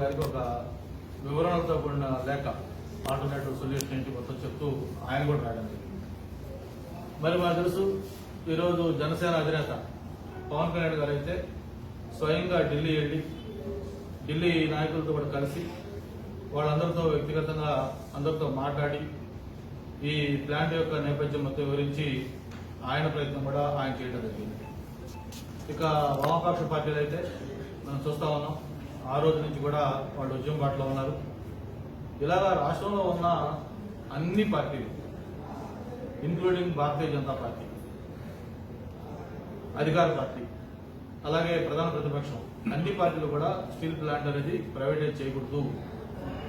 గారికి ఒక వివరణతో కూడిన లేఖ ఆల్టర్నేటివ్ సొల్యూషన్ ఏంటి మొత్తం చెప్తూ ఆయన కూడా రాయడం మరి మాకు తెలుసు ఈరోజు జనసేన అధినేత పవన్ కళ్యాణ్ గారు అయితే స్వయంగా ఢిల్లీ వెళ్ళి ఢిల్లీ నాయకులతో కూడా కలిసి వాళ్ళందరితో వ్యక్తిగతంగా అందరితో మాట్లాడి ఈ ప్లాంట్ యొక్క నేపథ్యం మొత్తం వివరించి ఆయన ప్రయత్నం కూడా ఆయన చేయడం జరిగింది. ఇక వామపక్ష పార్టీలు అయితే మనం చూస్తా ఉన్నాం. ఆ రోజు నుంచి కూడా వాళ్ళు ఉద్యమ బాటలో ఉన్నారు. ఇలాగా రాష్ట్రంలో ఉన్న అన్ని పార్టీలు ఇంక్లూడింగ్ భారతీయ జనతా పార్టీ అధికార పార్టీ అలాగే ప్రధాన ప్రతిపక్షం అన్ని పార్టీలు కూడా స్టీల్ ప్లాంట్ అనేది ప్రైవేటైజ్ చేయకూడదు.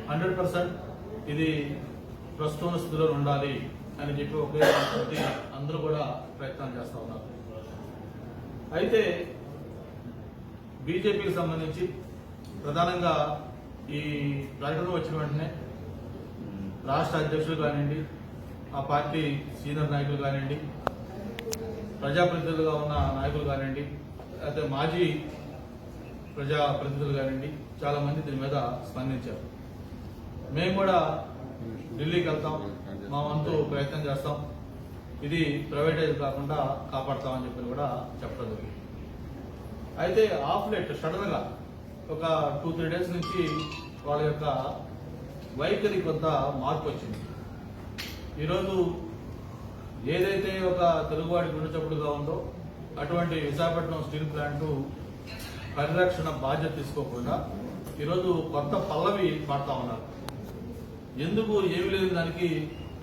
హండ్రెడ్ పర్సెంట్ ఇది ప్రస్తుత స్థితిలో ఉండాలి అని చెప్పి ఒకే అందరూ కూడా ప్రయత్నం చేస్తూ ఉన్నారు. అయితే బీజేపీకి సంబంధించి ప్రధానంగా ఈ ప్రకటన వచ్చిన వెంటనే రాష్ట్ర అధ్యక్షులు కానివ్వండి ఆ పార్టీ సీనియర్ నాయకులు కానివ్వండి ప్రజాప్రతినిధులుగా ఉన్న నాయకులు కానివ్వండి అయితే మాజీ ప్రజాప్రతినిధులు కానివ్వండి చాలామంది దీని మీద స్పందించారు. మేము కూడా ఢిల్లీకి వెళ్తాం మా వంతు ప్రయత్నం చేస్తాం. ఇది ప్రైవేటైజ్ కాకుండా కాపాడతామని చెప్పి కూడా చెప్పడం జరిగింది. అయితే ఆఫ్ లెట్ సడన్గా ఒక టూ త్రీ డేస్ నుంచి వాళ్ళ యొక్క వైఖరి కొంత మార్పు వచ్చింది. ఈరోజు ఏదైతే ఒక తెలుగువాడి గుండెచప్పుడుగా ఉందో అటువంటి విశాఖపట్నం స్టీల్ ప్లాంట్ పరిరక్షణ బాధ్యత తీసుకోకుండా ఈరోజు కొత్త పల్లవి పాడుతా ఉన్నారు. ఎందుకు ఏమి లేని దానికి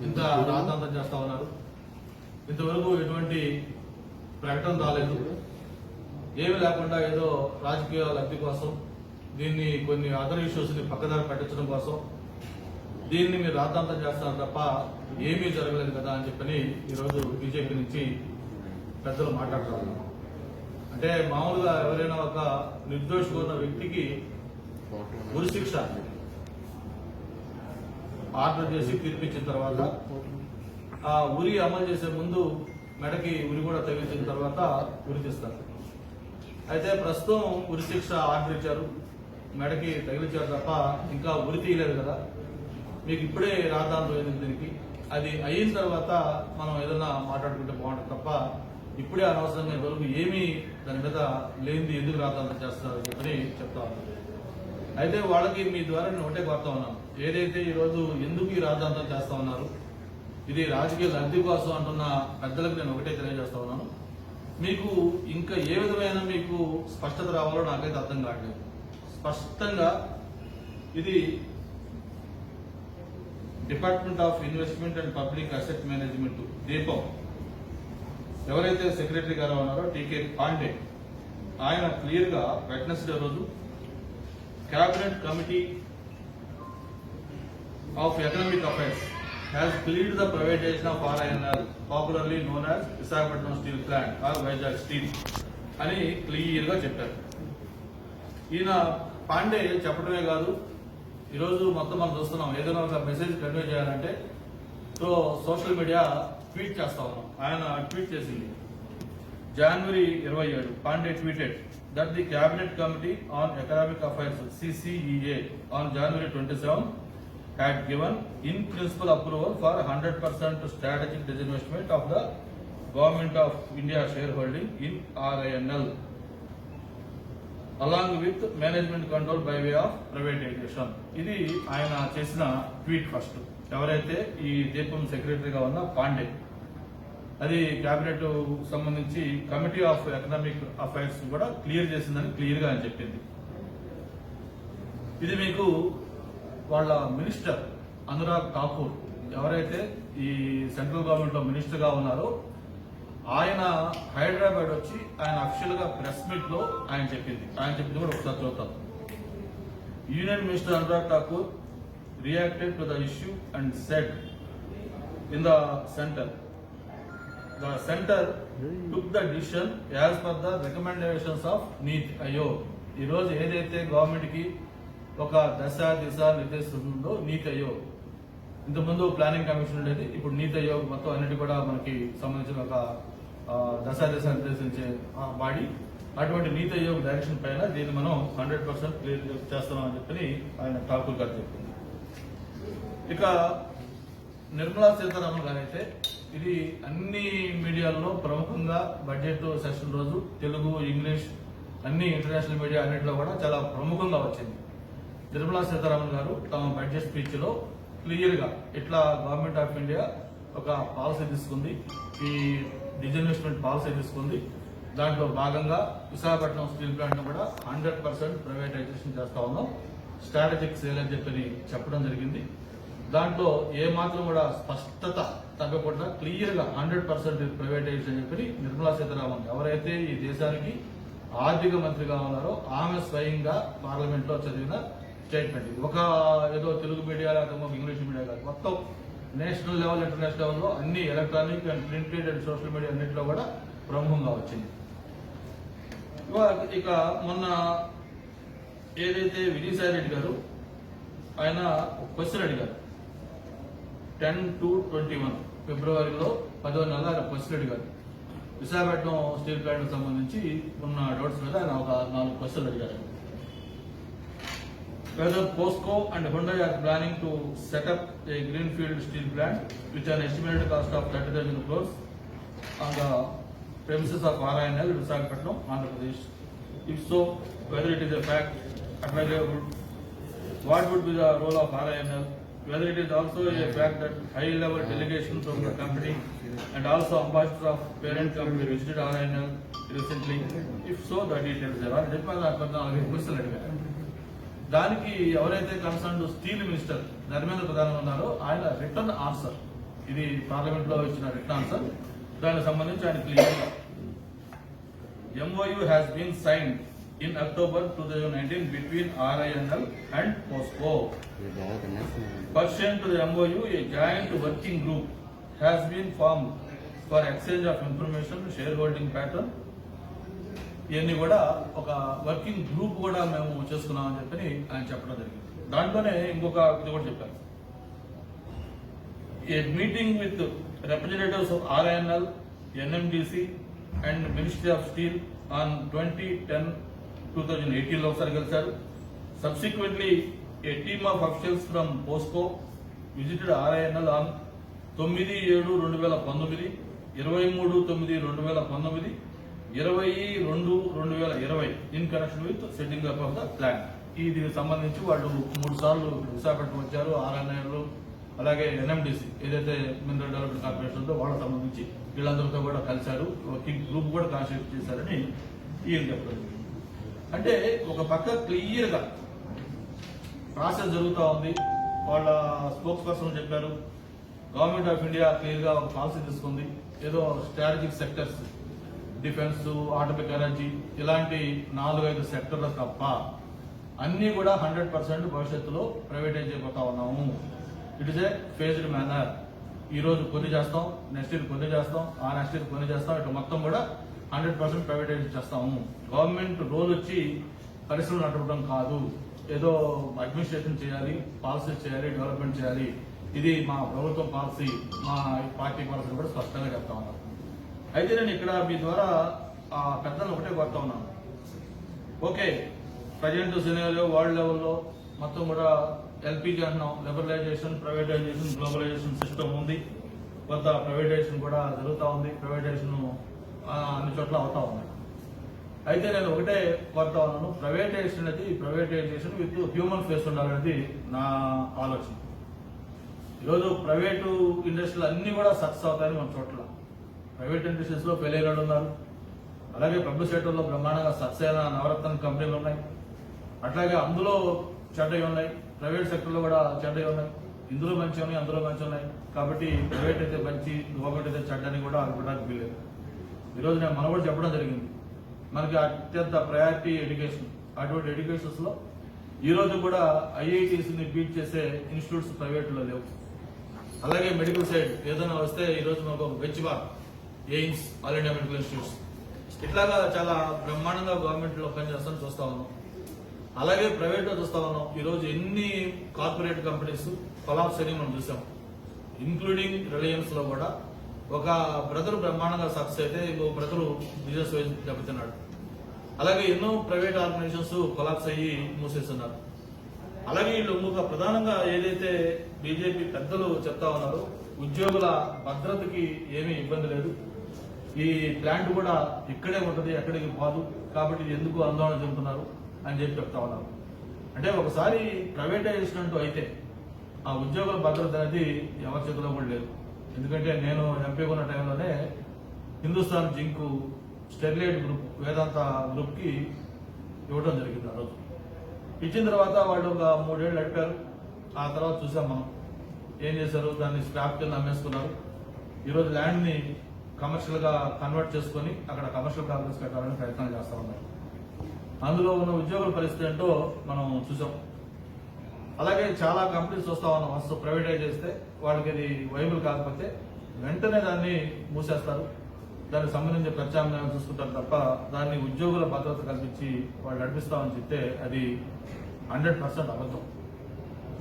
ఇంత రాతాంతం చేస్తా ఉన్నారు? ఇంతవరకు ఎటువంటి ప్రకటన రాలేదు. ఏమి లేకుండా ఏదో రాజకీయ లబ్ధి కోసం దీన్ని కొన్ని అదర్ ఇష్యూస్ని పక్కదారి పట్టించడం కోసం దీన్ని మీరు రాతాంతం చేస్తారు తప్ప ఏమీ జరగలేదు కదా అని చెప్పని ఈరోజు బీజేపీ నుంచి పెద్దలు మాట్లాడుతున్నారు. అంటే మామూలుగా ఎవరైనా ఒక నిర్దోషకున్న ఉన్న వ్యక్తికి ఉరి ఆర్డర్ చేసి తీర్పిచ్చిన తర్వాత ఆ ఉరి అమలు చేసే ముందు మెడకి ఉరి కూడా తగిలించిన తర్వాత ఉరి తీస్తారు. అయితే ప్రస్తుతం ఉరిశిక్ష ఆర్డర్ ఇచ్చారు. మెడకి తగిలించారు తప్ప ఇంకా ఉరి తీయలేదు కదా. మీకు ఇప్పుడే రాద్దాం పోయింది దీనికి. అది అయిన తర్వాత మనం ఏదైనా మాట్లాడుకుంటే బాగుంటుంది తప్ప ఇప్పుడే అనవసరంగా వరకు ఏమీ దాని మీద లేనిది ఎందుకు రాద్దాం చేస్తారు అని చెప్పని చెప్తా ఉన్నాను. అయితే వాళ్ళకి మీ ద్వారా నేను ఒకటే కోరుతా ఉన్నాను. ఏదైతే ఈ రోజు ఎందుకు ఈ రాజధాంతం చేస్తా ఉన్నారు ఇది రాజకీయ లబ్ధి కోసం అంటున్న పెద్దలకు నేను ఒకటే తెలియజేస్తా ఉన్నాను. మీకు ఇంకా ఏ విధమైన మీకు స్పష్టత రావాలో నాకైతే అర్థం కావట్లేదు. స్పష్టంగా ఇది Department of Investment and Public Asset Management DIPAM. ఎవరైతే సెక్రటరీ గారు ఉన్నారో టీకే పాండే ఆయన క్లియర్గా వెట్నెస్డే రోజు cabinet committee of economic affairs has cleared the privatisation of RINL popularly known as Visakhapatnam steel plant or Vizag steel అని క్లియర్గా చెప్పారు. ఈయన పాండే చెప్పడమే కాదు. ఈరోజు మొత్తం మనం చూస్తున్నాం. ఏదైనా ఒక మెసేజ్ కన్వే చేయాలంటే సో సోషల్ మీడియా ట్వీట్ చేస్తా ఉన్నాం. ఆయన ట్వీట్ చేసింది. జనవరి ఇరవై ఏడు Pandey tweeted that the cabinet committee on economic affairs CCEA on January twenty seven had given in principle approval for 100% strategic of the government of India share holding in RINL along with management control by way of privatisation ఇది ఆయన చేసిన tweet first ఎవరైతే ఈ దీపం సెక్రటరీగా ఉన్న పాండే. అది cabinet సంబంధించి కమిటీ ఆఫ్ ఎకనామిక్ అఫైర్స్ కూడా క్లియర్ చేసిందని క్లియర్గా అని చెప్పింది. ఇది మీకు వాళ్ళ మినిస్టర్ అనురాగ్ ఠాకూర్. ఎవరైతే ఈ సెంట్రల్ గవర్నమెంట్లో మినిస్టర్గా ఉన్నారో ఆయన హైదరాబాద్ వచ్చి ఆయన అఫీషియల్గా ప్రెస్ మీట్లో ఆయన చెప్పింది. ఆయన చెప్పింది కూడా ఒకసారి చూద్దాం. Union minister Anurag Thakur reacted to the issue and said in the centre the center took the decision as per the recommendations of NITI అయ్యో ఈ రోజు ఏదైతే గవర్నమెంట్కి ఒక దశ దిశ నిర్దేశిస్తుందో నీట్ అయ్యో ఇంతకుముందు ప్లానింగ్ కమిషన్ ఉండేది. ఇప్పుడు నీతి అయ్యో మొత్తం అన్నిటి కూడా మనకి సంబంధించిన ఒక ఆ, దశ నిర్దేశించే బాడీ అటువంటి నీతి ఆయోగ్ డైరెక్షన్ పైన దీన్ని మనం హండ్రెడ్ పర్సెంట్ క్లియర్ చేస్తున్నామని చెప్పి ఆయన ఠాకూర్ గారు చెప్పింది. ఇక నిర్మలా సీతారామన్ గారు అయితే ఇది అన్ని మీడియాల్లో ప్రముఖంగా బడ్జెట్ సెషన్ రోజు తెలుగు ఇంగ్లీష్ అన్ని ఇంటర్నేషనల్ మీడియా అన్నింటిలో కూడా చాలా ప్రముఖంగా వచ్చింది. నిర్మలా సీతారామన్ గారు తమ బడ్జెట్ స్పీచ్లో క్లియర్గా ఇట్లా గవర్నమెంట్ ఆఫ్ ఇండియా ఒక పాలసీ తీసుకుంది. ఈ డిజన్వెస్ట్మెంట్ పాలసీ తీసుకుంది. దాంట్లో భాగంగా విశాఖపట్నం స్టీల్ ప్లాంట్ను కూడా హండ్రెడ్ పర్సెంట్ ప్రైవేటైజేషన్ చేస్తా ఉన్నాం. స్ట్రాటజిక్ సేల్ అని చెప్పి చెప్పడం జరిగింది. దాంట్లో ఏ మాత్రం కూడా స్పష్టత తగ్గకుండా క్లియర్గా హండ్రెడ్ పర్సెంట్ ప్రైవేటైజేషన్ అని చెప్పి నిర్మలా సీతారామన్ ఎవరైతే ఈ దేశానికి ఆర్థిక మంత్రిగా ఉన్నారో ఆమె స్వయంగా పార్లమెంట్లో చదివిన స్టేట్మెంట్ ఒక ఏదో తెలుగు మీడియా లేకపోతే ఇంగ్లీష్ మీడియా కాదు. మొత్తం నేషనల్ లెవెల్ ఇంటర్నేషనల్ లెవెల్లో అన్ని electronic and printed and social media అన్నింటిలో కూడా ప్రముఖంగా వచ్చింది. ఇక- ఇక మొన్న ఏదైతే విజయసాయి రెడ్డి గారు ఆయన క్వశ్చన్ అడిగారు. టెన్ టు ట్వంటీ వన్ ఫిబ్రవరిలో పదో నెల ఆయన క్వశ్చన్ అడిగారు. విశాఖపట్నం స్టీల్ ప్లాంట్ సంబంధించి ఉన్న డౌట్స్ మీద ఆయన ఒక నాలుగు క్వశ్చన్లు అడిగారు. Whether POSCO and Hyundai are planning to set up a greenfield steel plant with an estimated cost of 30,000 crores on the premises of RINL, Visakhapatnam, Andhra Pradesh. If so, whether it is a fact, what would be the role of RINL? Whether it is also a fact that high-level delegation from the company and also ambassadors of parent company visited RINL recently. If so, the details are. available. I దానికి ఎవరైతే concern steel minister Dharmendra ప్రధాని ఉన్నారో ఆయన return answer ఇది పార్లమెంట్లో ఇచ్చిన return answer దానికి సంబంధించి ఆయన clear MoU MoU has been sign in October two thousand nineteen between RINL and POSCO Pursuant to the a joint working group has been form for exchange of information share holding pattern ఇవన్నీ కూడా ఒక working group కూడా మేము చేసుకున్నామని చెప్పని ఆయన చెప్పడం జరిగింది. దాంట్లోనే ఇంకొక ఇది కూడా చెప్పారు. A meeting with representatives of RINL NMDC and ministry of steel on twenty ten two thousand ఎయిటీన్లో ఒకసారి కలిశారు subsequently a team of officials from POSCO visited RINL on తొమ్మిది ఏడు రెండు వేల పంతొమ్మిది ఇరవై మూడు తొమ్మిది రెండు వేల పంతొమ్మిది ఇరవై రెండు రెండు వేల ఇరవై in connection with setting up of the plan ఈ దీనికి సంబంధించి వాళ్ళు మూడు సార్లు విశాఖపట్నం వచ్చారు ఆర్ఎన్ఐలు అలాగే ఎన్ఎండిసి ఏదైతే మినరల్ డెవలప్మెంట్ కార్పొరేషన్ ఉందో వాళ్ళకి సంబంధించి వీళ్ళందరితో కూడా కలిశారు. కింగ్ గ్రూప్ కూడా కాన్స్టిట్యూట్ చేశారని ఈయన చెప్పడం అంటే ఒక పక్క క్లియర్గా ప్రాసెస్ జరుగుతూ ఉంది. వాళ్ళ స్పోక్స్ పర్సన్ చెప్పారు గవర్నమెంట్ ఆఫ్ ఇండియా క్లియర్గా ఒక పాలసీ తీసుకుంది. ఏదో strategic sectors defence atomic energy ఇలాంటి నాలుగైదు సెక్టర్లు తప్ప అన్నీ కూడా హండ్రెడ్ పర్సెంట్ భవిష్యత్తులో ప్రైవేటైజ్ చేయబోతా ఉన్నాము. It is a phased manner ఈ రోజు కొన్ని చేస్తాం నెక్స్ట్ ఇయర్ కొన్ని చేస్తాం ఆ నెక్స్ట్ ఇయర్ కొన్ని చేస్తాం ఇటు మొత్తం కూడా హండ్రెడ్ పర్సెంట్ ప్రైవేటైజ్ చేస్తాము. గవర్నమెంట్ రోల్ వచ్చి పరిశ్రమలు నడపడం కాదు. ఏదో అడ్మినిస్ట్రేషన్ చేయాలి పాలసీ చేయాలి డెవలప్మెంట్ చేయాలి. ఇది మా ప్రభుత్వం పాలసీ మా పార్టీ పాలసీ కూడా స్పష్టంగా చెప్తా ఉన్నారు అయితే నేను ఇక్కడ మీ ద్వారా ఆ పెద్దలు ఒకటే కోరుతా ఉన్నాను. ఓకే ప్రజెంట్ సినారియో వరల్డ్ లెవెల్లో మొత్తం కూడా ఎల్పిజి అంటున్నాం. లిబరలైజేషన్ ప్రైవేటైజేషన్ గ్లోబలైజేషన్ సిస్టమ్ ఉంది. కొంత ప్రైవేటైజేషన్ కూడా జరుగుతూ ఉంది. ప్రైవేటైజేషన్ అన్ని చోట్ల అవుతా ఉంది. అయితే నేను ఒకటే కోరుతా ఉన్నాను. ప్రైవేటైజేషన్ అనేది ప్రైవేటైజేషన్ విత్ హ్యూమన్ ఫేస్ ఉండాలనేది నా ఆలోచన. ఈరోజు ప్రైవేటు ఇండస్ట్రీలు అన్ని కూడా సక్సెస్ అవుతాయని మన చోట్ల ప్రైవేట్ ఇండస్ట్రీస్లో ఫెయిల్ అయిన ఉన్నారు. అలాగే పబ్లిక్ సెక్టర్లో బ్రహ్మాండంగా సత్సేన నవరత్న కంపెనీలు ఉన్నాయి. అట్లాగే అందులో చెడ్డవి ఉన్నాయి. ప్రైవేట్ సెక్టర్లో కూడా చెడ్డవి ఉన్నాయి. ఇందులో మంచి ఉన్నాయి అందులో మంచి ఉన్నాయి. కాబట్టి ప్రైవేట్ అయితే మంచి గవర్నమెంట్ అయితే చెడ్డని కూడా అనుకోవడానికి వీలేదు ఈరోజు నేను మన కూడా చెప్పడం జరిగింది. మనకి అత్యంత ప్రయారిటీ ఎడ్యుకేషన్ అటువంటి ఎడ్యుకేషన్స్లో ఈరోజు కూడా ఐఐటీస్ని బీట్ చేసే ఇన్స్టిట్యూట్స్ ప్రైవేట్లో లేవు. అలాగే మెడికల్ సైడ్ ఏదైనా వస్తే ఈ రోజు మనకు benchmark AIIMS all India medical institutes. ఇట్లాగా చాలా బ్రహ్మాండంగా గవర్నమెంట్లో పనిచేస్తాను చూస్తా ఉన్నాం. అలాగే ప్రైవేట్లో చూస్తా ఉన్నాం. ఈరోజు ఎన్ని కార్పొరేట్ కంపెనీస్ కొలాప్స్ అని మనం చూసాం. ఇంక్లూడింగ్ రిలయన్స్లో కూడా ఒక బ్రదర్ బ్రహ్మాండంగా సక్సెస్ అయితే ఇంకో బ్రదర్ బిజినెస్ వైజ్ దెబ్బతిన్నాడు. అలాగే ఎన్నో ప్రైవేట్ ఆర్గనైజేషన్స్ కొలాప్స్ అయ్యి మూసేస్తున్నారు. అలాగే వీళ్ళు ఇంకొక ప్రధానంగా ఏదైతే బీజేపీ పెద్దలు చెప్తా ఉన్నారో ఉద్యోగుల భద్రతకి ఏమీ ఇబ్బంది లేదు. ఈ ప్లాంట్ కూడా ఇక్కడే ఉంటుంది ఎక్కడికి పోదు. కాబట్టి ఎందుకు ఆందోళన చెందుతున్నారు అని చెప్పి చెప్తా ఉన్నారు. అంటే ఒకసారి ప్రైవేటైజేషన్ అంటూ అయితే ఆ ఉద్యోగుల భద్రత అనేది ఎవరి చేతిలో కూడా లేదు. ఎందుకంటే నేను ఎంపీ ఉన్న టైంలోనే హిందుస్థాన్ జింక్ స్టెర్లైట్ గ్రూప్ వేదాంత గ్రూప్కి ఇవ్వడం జరిగింది ఆ రోజు. ఇచ్చిన తర్వాత వాళ్ళు ఒక మూడేళ్ళు నడిపారు. ఆ తర్వాత చూసాం మనం. ఏం చేశారు? దాన్ని స్క్రాప్ కింద అమ్మేసుకున్నారు ఈరోజు ల్యాండ్ని కమర్షియల్గా కమర్షియల్గా కన్వర్ట్ చేసుకొని అక్కడ కమర్షియల్ కాంప్లెక్స్ పెట్టాలని ప్రయత్నాలు చేస్తా ఉన్నారు. అందులో ఉన్న ఉద్యోగుల పరిస్థితి ఏంటో మనం చూసాం. అలాగే చాలా కంపెనీస్ వస్తా ఉన్నాం. అసలు ప్రైవేటైజ్ చేస్తే వాళ్ళకి అది వైబుల్ కాకపోతే వెంటనే దాన్ని మూసేస్తారు. దానికి సంబంధించిన ప్రత్యామ్నాయం చూసుకుంటారు తప్ప దాన్ని ఉద్యోగుల భద్రత కల్పించి వాళ్ళు నడిపిస్తామని చెప్తే అది హండ్రెడ్ పర్సెంట్ అబద్ధం.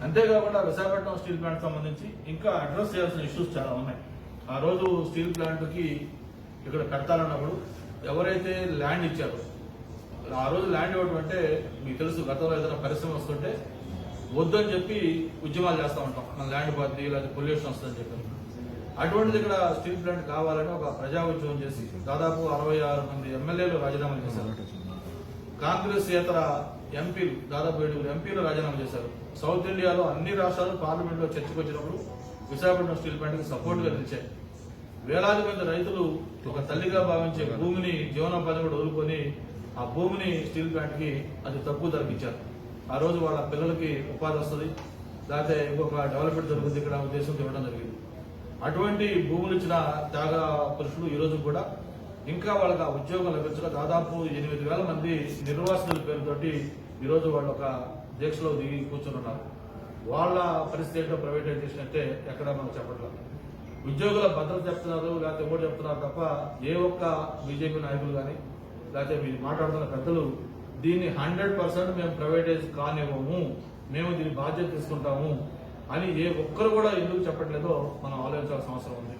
అంతేకాకుండా విశాఖపట్నం స్టీల్ ప్లాంట్ సంబంధించి ఇంకా అడ్రస్ చేయాల్సిన ఇష్యూస్ చాలా ఉన్నాయి. ఆ రోజు స్టీల్ ప్లాంట్కి ఇక్కడ కట్టాలన్నప్పుడు ఎవరైతే ల్యాండ్ ఇచ్చారో ఆ రోజు ల్యాండ్ ఇవ్వడం అంటే మీకు తెలుసు గతంలో ఏదైనా పరిశ్రమ వస్తుంటే వద్దని చెప్పి ఉద్యమాలు చేస్తూ ఉంటాం. మన ల్యాండ్ పోతుంది లేకపోతే పొల్యూషన్ వస్తుందని చెప్పి. అటువంటిది ఇక్కడ స్టీల్ ప్లాంట్ కావాలని ఒక ప్రజా ఉద్యమం చేసి దాదాపు అరవై ఆరు మంది ఎమ్మెల్యేలు రాజీనామా చేశారు. కాంగ్రెస్ ఇతర ఎంపీలు దాదాపు ఏడుగురు ఎంపీలు రాజీనామా చేశారు. సౌత్ ఇండియాలో అన్ని రాష్ట్రాలు పార్లమెంట్లో చర్చకు వచ్చినప్పుడు విశాఖపట్నం స్టీల్ ప్లాంట్కి సపోర్ట్గా నిలిచాయి. వేలాది మంది రైతులు ఒక తల్లిగా భావించే భూమిని జీవనోపాధి కూడా వదులుకొని ఆ భూమిని స్టీల్ ప్లాంట్కి అది తక్కువ ధరకు ఇచ్చారు. ఆ రోజు వాళ్ళ పిల్లలకి ఉపాధి వస్తుంది లేకపోతే ఇంకొక డెవలప్మెంట్ జరుగుతుంది ఇక్కడ ఉద్దేశం ఇవ్వడం జరిగింది. అటువంటి భూములు ఇచ్చిన త్యాగ పురుషులు ఈ రోజు కూడా ఇంకా వాళ్ళకి ఆ ఉద్యోగం లభించక దాదాపు ఎనిమిది వేల మంది నిర్వాసితుల పేరుతోటి ఈరోజు వాళ్ళు ఒక దీక్షలో దిగి కూర్చున్నారు వాళ్ళ పరిస్థితి ఏంటో ప్రైవేటైజేషన్ అంటే ఎక్కడ మనం చెప్పట్లేదు ఉద్యోగుల భద్రత చెప్తున్నారు లేకపోతే ఎవరు చెప్తున్నారు తప్ప ఏ ఒక్క బీజేపీ నాయకులు కానీ లేకపోతే మీరు మాట్లాడుతున్న పెద్దలు దీన్ని హండ్రెడ్ పర్సెంట్ మేము ప్రైవేటైజ్ కానివ్వము మేము దీని బాధ్యత తీసుకుంటాము అని ఏ ఒక్కరు కూడా ఎందుకు చెప్పట్లేదో మనం ఆలోచించాల్సిన అవసరం ఉంది.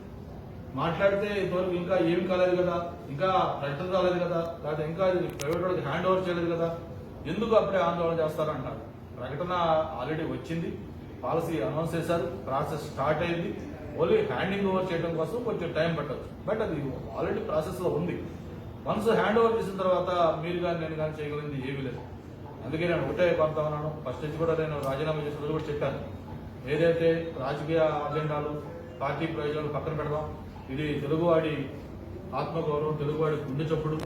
మాట్లాడితే ఇంతవరకు ఇంకా ఏమి కాలేదు కదా ఇంకా ప్రకటన రాలేదు కదా లేకపోతే ఇంకా ఇది ప్రైవేట్ వాళ్ళకి హ్యాండ్ ఓవర్ చేయలేదు కదా ఎందుకు అప్పుడే ఆందోళన చేస్తారంటారు? ప్రకటన ఆల్రెడీ వచ్చింది. పాలసీ అనౌన్స్ చేశారు. ప్రాసెస్ స్టార్ట్ అయింది. ఓన్లీ హ్యాండింగ్ ఓవర్ చేయడం కోసం కొంచెం టైం పట్టవచ్చు బట్ అది ఆల్రెడీ ప్రాసెస్లో ఉంది. మనసు హ్యాండ్ ఓవర్ చేసిన తర్వాత మీరు కానీ నేను కానీ చేయగలిగింది ఏమీ లేదు. అందుకే నేను ఒకటే పంపుతా ఉన్నాను ఫస్ట్ నుంచి కూడా నేను రాజీనామా చేసిన రోజు కూడా చెప్పాను. ఏదైతే రాజకీయ అజెండాలు పార్టీ ప్రయోజనాలు పక్కన పెడదాం ఇది తెలుగువాడి ఆత్మగౌరవం తెలుగువాడి గుండె చప్పుడు.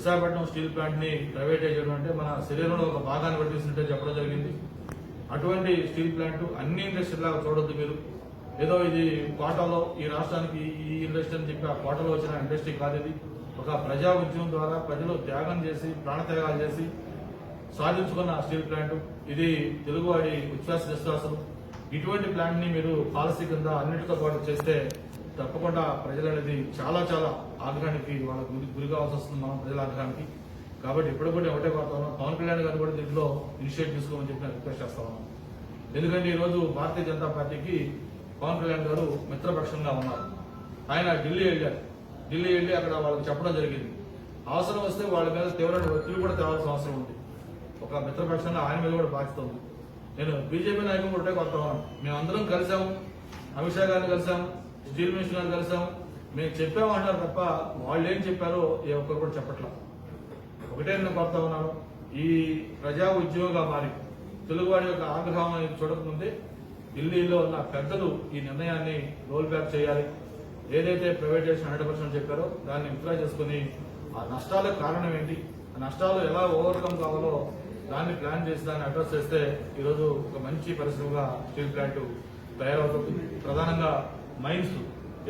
విశాఖపట్నం స్టీల్ ప్లాంట్ని ప్రైవేటైజ్ చేయడం అంటే మన శరీరంలో ఒక భాగాన్ని పట్టిస్తుంటే చెప్పడం జరిగింది. అటువంటి స్టీల్ ప్లాంట్ అన్ని ఇండస్ట్రీ లాగా చూడొద్దు మీరు. ఏదో ఇది కోటలో ఈ రాష్ట్రానికి ఈ ఇండస్ట్రీ అని చెప్పి ఆ కోటలో వచ్చిన ఇండస్ట్రీ కాదు ఇది. ఒక ప్రజా ఉద్యమం ద్వారా ప్రజలు త్యాగం చేసి ప్రాణత్యాగాలు చేసి సాధించుకున్న స్టీల్ ప్లాంట్. ఇది తెలుగువాడి ఉచ్ఛ్వాస నిశ్వాసం. ఇటువంటి ప్లాంట్ని మీరు పాలసీ కింద అన్నిటితో పాటు చేస్తే తప్పకుండా ప్రజలు అనేది చాలా చాలా ఆగ్రహానికి వాళ్ళకు గురి- కావాల్సి వస్తుంది మనం ప్రజల ఆగ్రహానికి. కాబట్టి ఇప్పుడు కూడా ఒకటే వాతావరణం. పవన్ కళ్యాణ్ గారు కూడా దీంట్లో ఇనిషియేట్ తీసుకోమని చెప్పి రిక్వెస్ట్ చేస్తా ఎందుకంటే ఈరోజు భారతీయ జనతా పార్టీకి పవన్ కళ్యాణ్ గారు మిత్రపక్షంగా ఉన్నారు. ఆయన ఢిల్లీ వెళ్ళారు. ఢిల్లీ వెళ్ళి అక్కడ వాళ్ళకి చెప్పడం జరిగింది. అవసరం వస్తే వాళ్ళ మీద తీవ్రమైన ఒత్తిడి కూడా తేవాల్సిన అవసరం ఉంది. ఒక మిత్రపక్షంగా ఆయన మీద కూడా బాధ్యత ఉంది నేను బీజేపీ నాయకులు ఒకటే కొత్త మేమందరం కలిసాము అమిత్ షా గారిని కలిసాము స్టీల్ మినిస్టర్ గారు కలిసాం. మేము చెప్పాము అంటారు తప్ప వాళ్ళు ఏం చెప్పారో ఏ ఒక్కరు కూడా చెప్పట్లేదు ఒకటే నేను కొడతా ఉన్నాను. ఈ ప్రజా ఉద్యోగ మారి తెలుగువాడి యొక్క ఆగ్రహం అనేది చూడకముందే ఢిల్లీలో ఉన్న పెద్దలు ఈ నిర్ణయాన్ని రోల్ బ్యాక్ చేయాలి. ఏదైతే ప్రైవేటైజేషన్ హండ్రెడ్ పర్సెంట్ చెప్పారో దాన్ని విత్డ్రా చేసుకుని ఆ నష్టాలకు కారణం ఏంటి? ఆ నష్టాలు ఎలా ఓవర్కమ్ కావాలో దాన్ని ప్లాన్ చేసి దాన్ని అడ్రస్ చేస్తే ఈరోజు ఒక మంచి పరిశ్రమగా స్టీల్ ప్లాంట్ తయారవుతుంది. ప్రధానంగా మైన్స్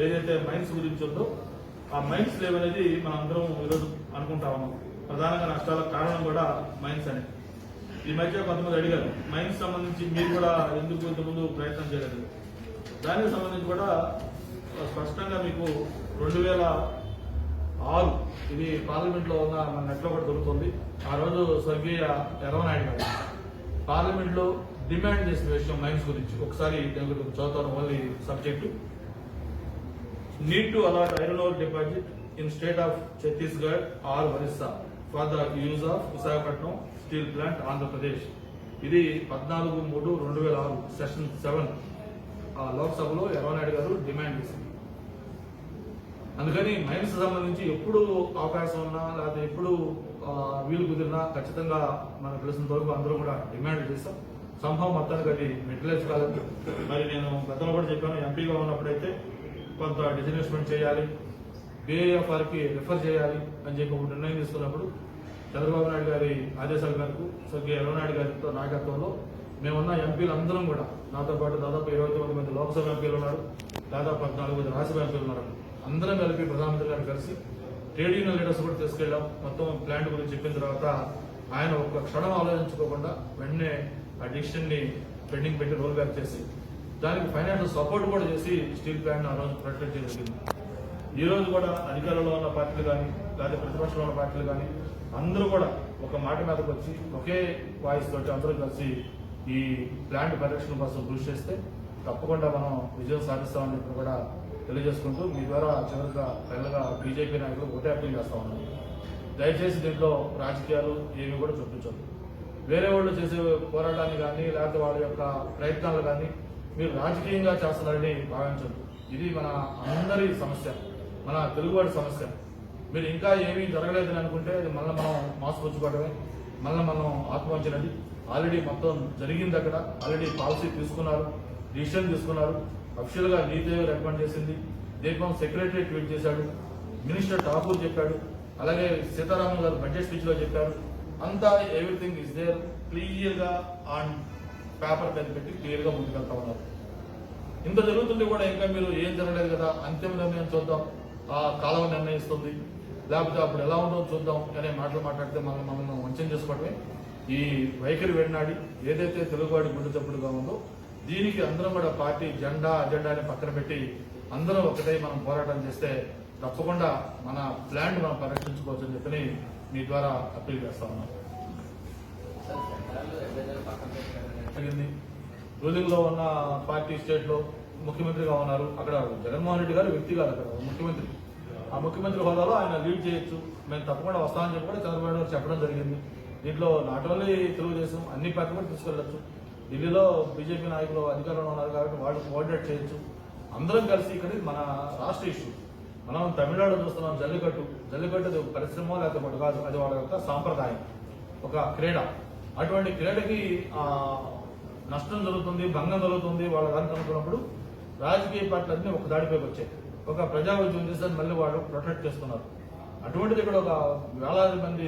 ఏదైతే మైన్స్ గురించి ఉందో ఆ మైన్స్ లేవ్ అనేది మనం అందరం ఈరోజు అనుకుంటా ఉన్నాం. ప్రధానంగా నష్టాలకు కారణం కూడా మైన్స్ అని. ఈ మధ్య కొంతమంది అడిగారు మైన్స్ సంబంధించి మీరు కూడా ఎందుకు ఇంతకుముందు ప్రయత్నం చేయలేదు? దానికి సంబంధించి కూడా స్పష్టంగా మీకు రెండు వేల ఆరు ఇది పార్లమెంట్లో ఉన్న మన నెట్లో కూడా దొరుకుతుంది. ఆ రోజు స్వర్గీయ ఎర్రనాయుడు గారు పార్లమెంట్లో డిమాండ్ చేసిన విషయం మైన్స్ గురించి. ఒకసారి నేను చదువుతాను only subject. Need to allot iron ore deposit in state of Chhattisgarh or Orissa for the use of Visakhapatnam steel plant Andhra Pradesh ఇది పద్నాలుగు మూడు రెండు వేల ఆరు సెషన్ సెవెన్ లోక్సభలో ఎర్రనాయుడు గారు డిమాండ్ చేసింది అందుకని మైన్స్ సంబంధించి ఎప్పుడు అవకాశం ఉన్నా లేకపోతే ఎప్పుడు వీలు కుదిరినా ఖచ్చితంగా మనకు తెలిసినంత వరకు అందరూ కూడా డిమాండ్ చేస్తాం. సంభవం మొత్తానికి అది మెటీరియల్స్ కాలేదు మరి నేను గతంలో కూడా చెప్పాను ఎంపీగా ఉన్నప్పుడైతే కొంత డిజినెస్మెంట్ చేయాలి BAFR రిఫర్ చేయాలి అని చెప్పి ఒక నిర్ణయం తీసుకున్నప్పుడు చంద్రబాబు నాయుడు గారి ఆదేశాల మేరకు స్వర్గీయ ఎర్రనాయుడు గారితో నాయకత్వంలో మేమున్న ఎంపీలు అందరం కూడా నాతో పాటు దాదాపు ఇరవై తొమ్మిది మంది లోక్సభ ఎంపీలు ఉన్నారు దాదాపు పద్నాలుగు మంది రాజ్యసభ ఎంపీలు ఉన్నారు. అందరం కలిపి ప్రధానమంత్రి గారు కలిసి ట్రేడ్ యూనియన్ లీడర్స్ కూడా తీసుకెళ్ళాం. మొత్తం ప్లాంట్ గురించి చెప్పిన తర్వాత ఆయన ఒక్క క్షణం ఆలోచించుకోకుండా వెంటనే ఆ డిసిషన్ని పెండింగ్ పెట్టి రోల్ బ్యాక్ చేసి దానికి ఫైనాన్షియల్ సపోర్ట్ కూడా చేసి స్టీల్ ప్లాంట్ ఆ రోజు ప్రొటెక్ట్ జరిగింది. ఈ రోజు కూడా అధికారంలో ఉన్న పార్టీలు కానీ లేదా ప్రతిపక్షంలో ఉన్న పార్టీలు కానీ అందరూ కూడా ఒక మాట మీదకి వచ్చి ఒకే వాయిస్ తోటి అందరూ కలిసి ఈ ప్లాంట్ పరిరక్షణ కోసం కృషి చేస్తే తప్పకుండా మనం విజయం సాధిస్తామని చెప్పి కూడా తెలియజేసుకుంటూ మీ ద్వారా చివరిగా పిల్లగా బీజేపీ నాయకులు ఒకటే అప్పీల్ చేస్తా ఉన్నాను దయచేసి దీంట్లో రాజకీయాలు ఏమి కూడా చూపించదు వేరే వాళ్ళు చేసే పోరాటాన్ని కానీ లేకపోతే వాళ్ళ యొక్క ప్రయత్నాలు కానీ మీరు రాజకీయంగా చేస్తున్నారని భావించదు ఇది మన అందరి సమస్య మన తెలుగువాడి సమస్య. మీరు ఇంకా ఏమీ జరగలేదని అనుకుంటే అది మళ్ళీ మనం మాసుకొచ్చుకోవడమే మళ్ళీ మనం ఆత్మహత్యనది ఆల్రెడీ మొత్తం జరిగింది అక్కడ. ఆల్రెడీ పాలసీ తీసుకున్నారు డిసిషన్ తీసుకున్నారు. అఫిషియల్గా నీతి రికమెండ్ చేసింది. దీపం సెక్రటరీ ట్వీట్ చేశాడు. మినిస్టర్ ఠాకూర్ చెప్పాడు. అలాగే సీతారామన్ గారు బడ్జెట్ స్పీచ్లో చెప్పారు. అంతా ఎవ్రీథింగ్ ఇస్ దేర్ క్లియర్గా ఆన్ పేపర్ మీద పెట్టి క్లియర్గా ముందుకెళ్తా ఉన్నారు. ఇంత జరుగుతుంటే కూడా ఇంకా మీరు ఏం జరగలేదు కదా? అంతిమ నిర్ణయం చూద్దాం. ఆ కాలం నిర్ణయిస్తుంది. లేకపోతే అప్పుడు ఎలా ఉందో చూద్దాం అనే మాటలు మాట్లాడితే మనం మనం వంచన చేసుకోవడమే. ఈ వైఖరి వెన్నాడి ఏదైతే తెలుగువాడి గుండె చప్పుడుగా ఉందో దీనికి అందరం కూడా పార్టీ జెండా అజెండాని పక్కన పెట్టి అందరం ఒకటే మనం పోరాటం చేస్తే తప్పకుండా మన ప్లాంట్ మనం పరిరక్షించుకోవచ్చు అని చెప్పని మీ ద్వారా అప్పీల్ చేస్తా ఉన్నాం. రూలింగ్లో ఉన్న పార్టీ స్టేట్లో ముఖ్యమంత్రిగా ఉన్నారు. అక్కడ జగన్మోహన్ రెడ్డి గారు వ్యక్తి కాదు అక్కడ ముఖ్యమంత్రి. ఆ ముఖ్యమంత్రి హోదాలో ఆయన లీడ్ చేయొచ్చు. మేము తప్పకుండా వస్తామని చెప్పి కూడా చంద్రబాబు నాయుడు గారు చెప్పడం జరిగింది. దీంట్లో నాట్ ఓన్లీ తెలుగుదేశం అన్ని పార్టీ కూడా తీసుకెళ్ళొచ్చు ఢిల్లీలో బీజేపీ నాయకులు అధికారంలో ఉన్నారు కాబట్టి వాళ్ళు కోఆర్డినేట్ చేయొచ్చు. అందరం కలిసి ఇక్కడ మన రాష్ట్ర ఇష్యూ. మనం తమిళనాడు చూస్తున్నాం జల్లికట్టు. జల్లికట్టు అది పరిశ్రమ లేకపోతే కాదు. అది వాళ్ళ యొక్క సాంప్రదాయం. ఒక క్రీడ. అటువంటి క్రీడకి నష్టం జరుగుతుంది భంగం జరుగుతుంది వాళ్ళ దానికి అనుకున్నప్పుడు రాజకీయ పార్టీలన్నీ ఒక దాడిపైకి వచ్చాయి. ఒక ప్రజా ఉద్యమం చేస్తే మళ్ళీ వాళ్ళు ప్రొటెక్ట్ చేస్తున్నారు. అటువంటిది ఇక్కడ ఒక వేలాది మంది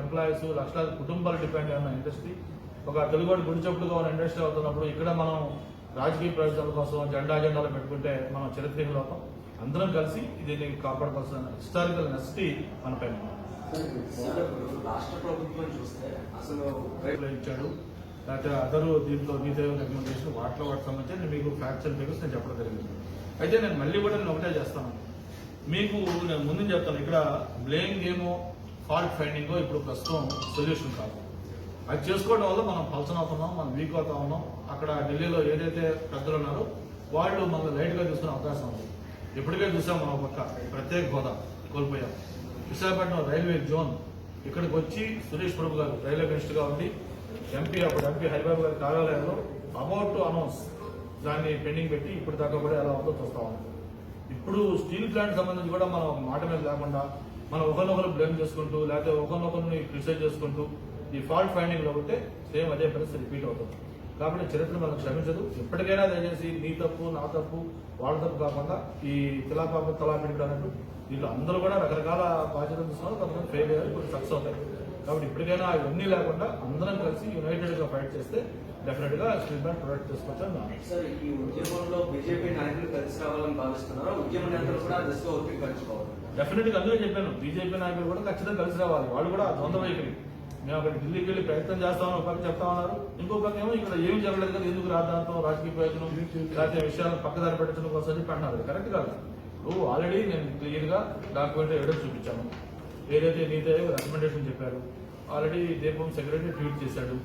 ఎంప్లాయీస్ లక్షలాది కుటుంబాలు డిపెండ్ అయిన ఇండస్ట్రీ ఒక తెలుగువాడి గుడిచప్పుడుగా ఉన్న ఇండస్ట్రీ అవుతున్నప్పుడు ఇక్కడ మనం రాజకీయ ప్రయోజనాల కోసం జెండా అజెండాలు పెట్టుకుంటే మనం చరిత్రహీనులు అవుతాం అందరం కలిసి దీన్ని కాపాడుకోవాల్సిన హిస్టారికల్ నెసిటీ మన పైన. రాష్ట్ర ప్రభుత్వం చూస్తే అసలు ఇచ్చాడు. లేకపోతే అదరు దీంట్లో నీతి ఆయోగ్ రికమెండేషన్ వాటిలో వాటి సంబంధించి నేను మీకు ఫ్యాక్ట్స్ అండ్ ఫిగర్స్ నేను చెప్పడం జరిగింది. అయితే నేను మళ్ళీ కూడా నేను ఒకటే చేస్తాను. మీకు నేను ముందు చెప్తాను ఇక్కడ బ్లేమ్ గేమో ఫాల్ట్ ఫైండింగ్ ఇప్పుడు ప్రస్తుతం సొల్యూషన్ కాదు. అది చేసుకోవడం వల్ల మనం పల్సన్ అవుతున్నాం మనం వీక్ అవుతా ఉన్నాం. అక్కడ ఢిల్లీలో ఏదైతే పెద్దలు ఉన్నారో వాళ్ళు మనం లైట్గా చూసుకునే అవకాశం ఉంది. ఇప్పటికే చూసాం మనం పక్క ప్రత్యేక హోదా కోల్పోయాం. విశాఖపట్నం రైల్వే జోన్ ఇక్కడికి వచ్చి సురేష్ ప్రభు గారు రైల్వే మినిస్టర్గా ఉండి ఎంపీ అప్పుడు ఎంపీ హరిబాబు గారి కార్యాలయంలో అబౌట్ టు అనౌన్స్ దాన్ని పెండింగ్ పెట్టి ఇప్పుడు దాకా కూడా ఎలా ఉందో చూస్తా ఉన్నాం. ఇప్పుడు స్టీల్ ప్లాంట్ సంబంధించి కూడా మనం మాట మీద లేకుండా మనం ఒకరినొకరు బ్లేమ్ చేసుకుంటూ లేకపోతే ఒకరినొకరిని క్రిటిసైజ్ చేసుకుంటూ ఈ ఫాల్ట్ ఫైండింగ్లో సేమ్ అదే పరిస్థితి రిపీట్ అవుతుంది. కాబట్టి చరిత్ర మనం క్షమించదు. ఎప్పటికైనా దయచేసి నీ తప్పు నా తప్పు వాళ్ళ తప్పు కాకుండా ఈ తిలాపాప తలా పెట్టుడు అన్నట్టు అందరూ కూడా రకరకాల బాధ్యతలు తీసుకున్నారు. కొంతమంది ఫెయిల్ అయ్యారు కొన్ని సక్సెస్ అవుతాయి. కాబట్టి ఇప్పటికైనా ఇవన్నీ లేకుండా అందరం కలిసి యునైటెడ్గా ఫైట్ చేస్తే డెఫినెట్గా స్టీల్ ప్లాంట్ ప్రొడక్ట్ చేసుకోవచ్చు అని నా ఆశ. సార్ ఈ ఉద్యమంలో బీజేపీ నాయకులు కలిసి రావాలని భావిస్తున్నారా? ఉద్యమ నేతలు కూడా ఆ దిశగా ఒత్తిడి పెంచుకోవాలి డెఫినెట్గా అందుకే చెప్పాను బీజేపీ నాయకులు కూడా ఖచ్చితంగా కలిసి రావాలి. వాళ్ళు కూడా ద్వంద్వ వైఖరి మేము అక్కడ ఢిల్లీకి వెళ్ళి ప్రయత్నం చేస్తామని ఒక చెప్తా ఉన్నారు. ఇంకో పక్క ఏమో ఇక్కడ ఏం జరగలేదు కదా ఎందుకు రాద్దాంతో రాజకీయ ప్రయోజనం లేకపోతే విషయాలను పక్కదారి పెట్టడం కోసం చెప్పి అంటున్నారు కరెక్ట్ కాదు. నువ్వు ఆల్రెడీ నేను క్లియర్గా డాక్యుమెంట్ ఎవిడెన్స్ చూపించాను. ఏదైతే నీతి ఆయోగ్ రికమెండేషన్ చెప్పారు ఆల్రెడీ దీపం సెక్రటరీ ట్వీట్ చేశాడు.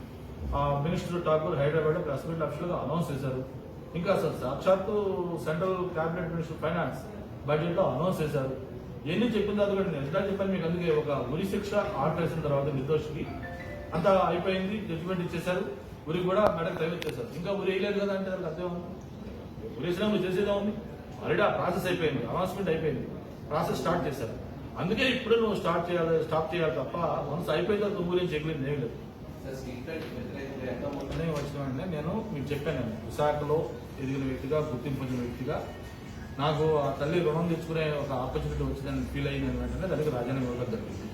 ఆ minister Thakur Hyderabad press meet అఫీషియల్గా అనౌన్స్ చేశారు. ఇంకా అసలు సాక్షాత్తు సెంట్రల్ క్యాబినెట్ మినిస్టర్ ఫైనాన్స్ బడ్జెట్లో అనౌన్స్ చేశారు. ఎన్ని చెప్పిన తర్వాత కూడా నేను ఎట్లా చెప్పాను మీకు అందుకే ఒక ఉరి శిక్ష ఆర్డర్ వేసిన తర్వాత నిర్దోషికి అంతా అయిపోయింది జడ్జిమెంట్ ఇచ్చేశారు. ఉరి కూడా మెడకు తగ్గించేశారు ఇంకా ఉరి వేయలేదు కదా అంటే అర్థం ఉంది ఉరి వేసినా మీరు చేసేదా ఉంది. ఆల్రెడీ ఆ ప్రాసెస్ అయిపోయింది. అనౌన్స్మెంట్ అయిపోయింది. ప్రాసెస్ స్టార్ట్ చేశారు. అందుకే ఇప్పుడు నువ్వు స్టార్ట్ చేయాలి స్టాప్ చేయాలి తప్ప వన్స్ అయిపోయిన తర్వాత గురించి చెక్కింది ఏం లేదు. మొన్ననే వచ్చిన నేను మీకు చెప్పాను విశాఖలో ఎదిగిన వ్యక్తిగా గుర్తింపు పొందిన వ్యక్తిగా నాకు ఆ తల్లి రుణం తెచ్చుకునే ఒక ఆపర్చునిటీ వచ్చిందని ఫీల్ అయిన వెంటనే దానికి రాజీనామా ఇవ్వడం జరిగింది.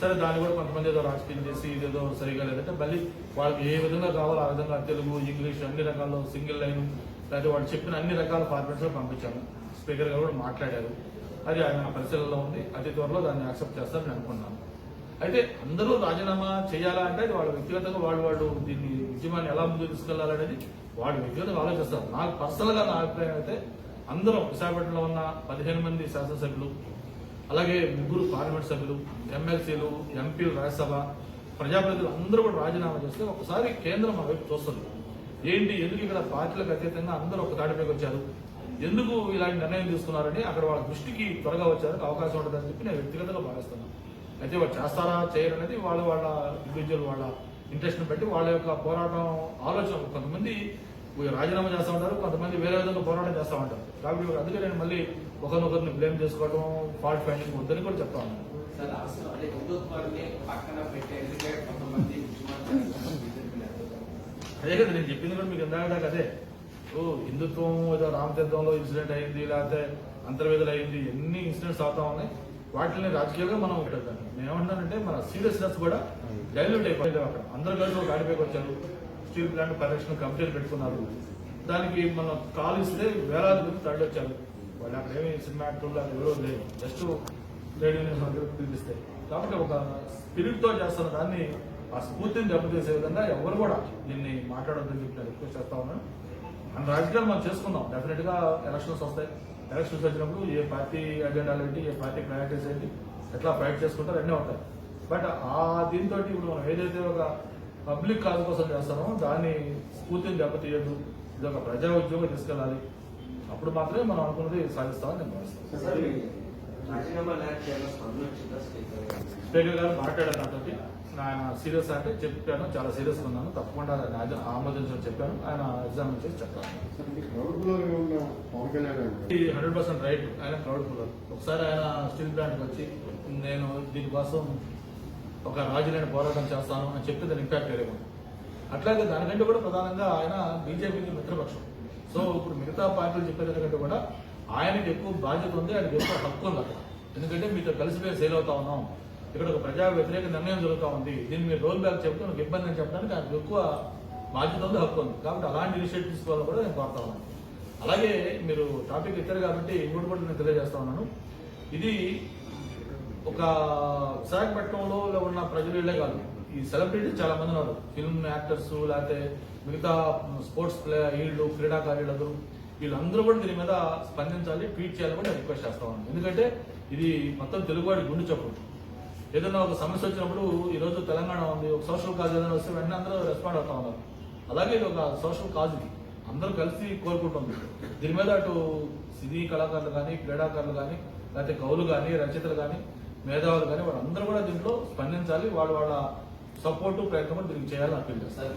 సరే దాన్ని కూడా కొంతమంది ఏదో రాజకీయం చేసి ఇదేదో సరిగా లేదంటే మళ్ళీ వాళ్ళకి ఏ విధంగా కావాలో ఆ విధంగా తెలుగు ఇంగ్లీష్ అన్ని రకాల్లో సింగిల్ లైన్ లేకపోతే వాళ్ళు చెప్పిన అన్ని రకాల ఫార్మాట్స్ పంపించాను. స్పీకర్ గారు కూడా మాట్లాడారు. అది ఆయన పరిశీలనలో ఉంది. అతి త్వరలో దాన్ని యాక్సెప్ట్ చేస్తారని అనుకున్నాను అయితే అందరూ రాజీనామా చేయాలా అంటే అది వాళ్ళ వ్యక్తిగతంగా వాళ్ళు వాళ్ళు దీన్ని ఉద్యమాన్ని ఎలా ముందుకు తీసుకెళ్ళాలనేది వాళ్ళు వ్యక్తిగతంగా ఆలోచిస్తారు. నాకు పర్సనల్గా నా అభిప్రాయం అయితే అందరం విశాఖపట్నంలో ఉన్న పదిహేను మంది శాసనసభ్యులు అలాగే ముగ్గురు పార్లమెంట్ సభ్యులు ఎమ్మెల్సీలు ఎంపీలు రాజ్యసభ ప్రజాప్రతినిధులు అందరూ కూడా రాజీనామా చేస్తే ఒకసారి కేంద్రం మా వైపు చూస్తుంది. ఏంటి? ఎందుకు ఇక్కడ పార్టీలకు అతీతంగా అందరూ ఒక తాటిపైకి వచ్చారు? ఎందుకు ఇలాంటి నిర్ణయం తీసుకున్నారని అక్కడ వాళ్ళ దృష్టికి త్వరగా వచ్చారు అవకాశం ఉంటుందని చెప్పి నేను వ్యక్తిగతంగా భావిస్తున్నాను. అయితే వాళ్ళు చేస్తారా చేయరు అనేది వాళ్ళ వాళ్ళ ఇండివిజువల్ వాళ్ళ ఇంట్రెస్ట్ బట్టి వాళ్ళ యొక్క పోరాటం ఆలోచన. కొంతమంది రాజీనామా చేస్తూ ఉంటారు కొంతమంది వేరే విధంగా పోరాటం చేస్తూ ఉంటారు. కాబట్టి అందుకే నేను మళ్ళీ ఒకరినొకరిని బ్లేమ్ చేసుకోవడం ఫాల్ట్ ఫైండింగ్ వద్దని కూడా చెప్తా ఉన్నాను. అదే కదా నేను చెప్పింది కూడా మీకు ఇందాక దాకా అదే. ఓ హిందుత్వం ఏదో రామతీర్థంలో ఇన్సిడెంట్ అయింది లేకపోతే అంతర్వేదలు అయింది ఎన్ని ఇన్సిడెంట్స్ అవుతా ఉన్నాయి వాటిని రాజకీయంగా మనం పెట్టాం నేను ఏమంటానంటే మన సీరియస్నెస్ కూడా డైల్యూట్ అయిపోయింది అక్కడ. అందరూ కలిసి ఒక గాడిపైకి వచ్చారు. స్టీల్ ప్లాంట్ పరిరక్షణ కమిటీలు పెట్టుకున్నారు. దానికి మనం కాల్ ఇస్తే వేలాది మంది తరలి వచ్చారు. వాళ్ళు అక్కడ ఏమి సినిమా యాక్టర్లు ఎవరో లేదు జస్ట్ ట్రేడ్ యూనియన్స్ అందరూ పిలిపిస్తాయి కాబట్టి ఒక స్పిరిట్తో చేస్తున్న దాన్ని ఆ స్ఫూర్తిని దెబ్బతీసే విధంగా ఎవరు కూడా దీన్ని మాట్లాడొద్దని చెప్పి రిక్వెస్ట్ చేస్తా ఉన్నాను. అండ్ రాజకీయాలు మనం చేసుకుందాం. డెఫినెట్గా ఎలక్షన్స్ వస్తాయి. ఎలక్షన్స్ వచ్చినప్పుడు ఏ పార్టీ అజెండాలు ఏంటి ఏ పార్టీ ప్రయారిటీస్ ఏంటి ఎట్లా ఫైట్ చేసుకుంటారు అన్నీ ఉంటాయి. బట్ ఆ దీంతో ఇప్పుడు మనం ఏదైతే ఒక పబ్లిక్ కాజ్ కోసం చేస్తామో దాన్ని స్ఫూర్తిని దెబ్బతీయద్దు ఇది ఒక ప్రజా ఉద్యోగం తీసుకెళ్ళాలి. అప్పుడు మాత్రమే మనం అనుకున్నది సాధిస్తామని నేను భావిస్తాను? స్పీకర్ గారు మాట్లాడారు నాతోటి. ఆయన సీరియస్ అంటే చెప్పాను చాలా సీరియస్ ఉన్నాను. తప్పకుండా ఆమోదించని చెప్పాను. ఆయన ఎగ్జామ్ చేసి చెప్తాను గారు హండ్రెడ్ పర్సెంట్ రైట్ ఆయన క్రౌడ్ పుల్లర్ ఒకసారి ఆయన స్టీల్ ప్లాంట్కి వచ్చి నేను దీనికోసం ఒక రాజులైన పోరాటం చేస్తాను అని చెప్తే దాని ఇంపాక్ట్ ఉంది. అట్లాగే దానికంటే కూడా ప్రధానంగా ఆయన బీజేపీకి మిత్రపక్షం. సో ఇప్పుడు మిగతా పార్టీలు చెప్పేదానికంటే కూడా ఆయనకి ఎక్కువ బాధ్యత ఉంది ఆయనకి ఎక్కువ హక్కు ఉంది ఎందుకంటే మీతో కలిసి మేము సేల్ అవుతా ఉన్నాం. ఇక్కడ ఒక ప్రజా వ్యతిరేక నిర్ణయం జరుగుతూ ఉంది. దీన్ని మీరు రోల్ బ్యాక్ చెప్తే నాకు ఇబ్బంది అని చెప్పడానికి ఆయనకు ఎక్కువ బాధ్యత ఉంది హక్కు ఉంది. కాబట్టి అలాంటి ఇనిషియేటివ్ తీసుకోవాలని కూడా నేను కోరుతా ఉన్నాను. అలాగే మీరు టాపిక్ ఇచ్చారు కాబట్టి ఇంకోటి కూడా నేను తెలియజేస్తా ఉన్నాను. ఇది ఒక విశాఖపట్నంలో ఉన్న ప్రజలు ఇళ్ళే కాదు. ఈ సెలబ్రిటీస్ చాలా మంది ఉన్నారు. ఫిల్మ్ యాక్టర్స్ లేకపోతే మిగతా స్పోర్ట్స్ ప్లే వీళ్ళు క్రీడాకారులందరూ వీళ్ళందరూ కూడా దీని మీద స్పందించాలి ట్వీట్ చేయాలని కూడా నేను రిక్వెస్ట్ చేస్తా ఉన్నాను. ఎందుకంటే ఇది మొత్తం తెలుగువాడి గుండు చప్పుడు. ఏదైనా ఒక సమస్య వచ్చినప్పుడు ఈ రోజు తెలంగాణ ఉంది ఒక సోషల్ కాజ్ ఏదైనా వస్తే వెంటనే అందరూ రెస్పాండ్ అవుతా ఉన్నారు. అలాగే ఇది ఒక సోషల్ కాజ్ ఇది. అందరూ కలిసి కోరుకుంటుంది దీని మీద అటు సినీ కళాకారులు కానీ క్రీడాకారులు కానీ లేకపోతే కవులు కానీ రచయితలు కానీ మేధావులు కానీ వాళ్ళందరూ కూడా దీంట్లో స్పందించాలి. వాళ్ళు వాళ్ళ సపోర్టు ప్రయత్నం కూడా దీనికి చేయాలని అప్పీల్ చేస్తారు